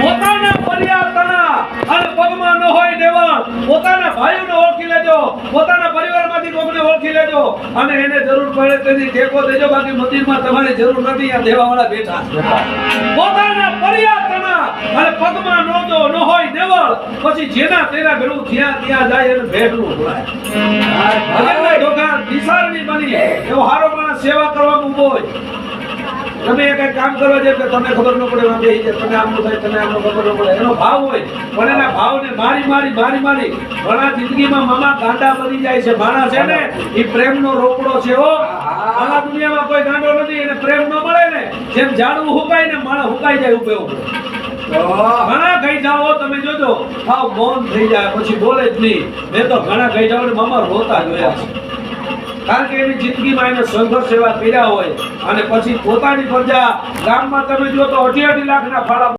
પોતાના ફરિયાદના અને પગમાં ન હોય દેવા પોતાના ભાઈઓને ઓળખી લેજો, પોતાના પરિવારમાંથી કોકને ઓળખી લેજો અને એને જરૂર પડે તેથી ટેકો દેજો. બાકી મંદિરમાં તમારી જરૂર નથી, આ દેવાવાળા બેઠા. પોતાના ફરિયાદના અને પગમાં ન જો, ન હોય દેવળ પછી જેના તેના ભેળું જ્યાં ત્યાં જાય એને ભેટનું ભરાય ભગતના ઢોકા દિશારની બની. એવો હારો માણસ સેવા કરવામાં ઊભો હોય. તમે કઈ કામ કરવા જાય તમને ખબર ન પડે બેસી તમે આમનું આમનું ખબર ન પડે. એનો ભાવ હોય, પણ એના ભાવને મારી મારી મારી મારી ઘણા જિંદગીમાં મામા ગાંડા બની જાય છે. માણસ છે ને, એ પ્રેમનો રોકડો છે હો. આલા દુનિયામાં કોઈ ગાંડો નથી, એને પ્રેમ ન મળે ને. જેમ ઝાડવું હુકાય ને, માણસ હુકાઈ જાય ઉભે ઘણા ગઈ જાઓ તમે જોજો હાવ મૌન થઈ જાય, પછી બોલે જ નહીં. મેં તો ઘણા ગઈ જાઓ મામા રોતા જોયા છે. કારણ કે એની જિંદગીમાં એને સંઘર્ષ એવા કર્યા હોય અને પછી પોતાની પ્રજા ગામમાં તમે જો તો અઢી અઢી લાખના ફાળા